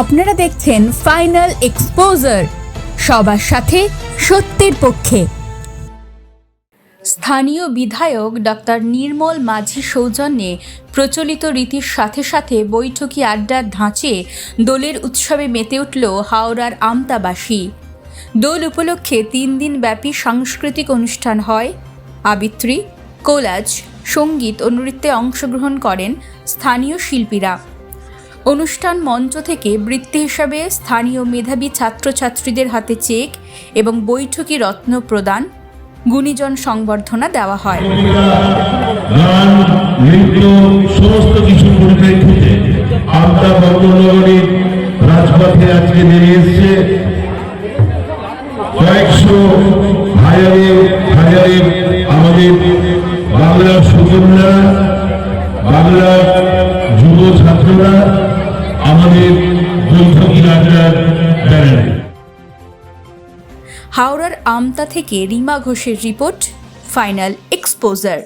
আপনারা দেখছেন final exposure সবার সাথে সত্যের পক্ষে। স্থানীয় বিধায়ক ডক্টর নির্মল মাঝি সৌজন্যে প্রচলিত রীতির সাথে সাথে বৈঠকি আড্ডার ধাঁচে দোলের উৎসবে মেতে উঠল হাওড়ার আমতাবাসী। দোল উপলক্ষে তিন দিন ব্যাপী সাংস্কৃতিক অনুষ্ঠান হয়। আবৃত্তি কোলাজ, সংগীত ও নৃত্যে অংশগ্রহণ করেন স্থানীয় শিল্পীরা। অনুষ্ঠান মঞ্চ থেকে বৃত্তি হিসাবে স্থানীয় মেধাবী ছাত্রছাত্রীদের হাতে চেক এবং বৈঠকি রত্ন প্রদান, গুণীজন সংবর্ধনা দেওয়া হয়। সমস্ত কিছু রাজপথে আজকে নেমে এসছে। কয়েকশো হাজারে হাজারে আমাদের বাংলার সুজনরা বাংলার ছাত্ররা আমাদের রাজার ব্যানারে। হাওড়ার আমতা থেকে রিমা ঘোষের রিপোর্ট ফাইনাল এক্সপোজার।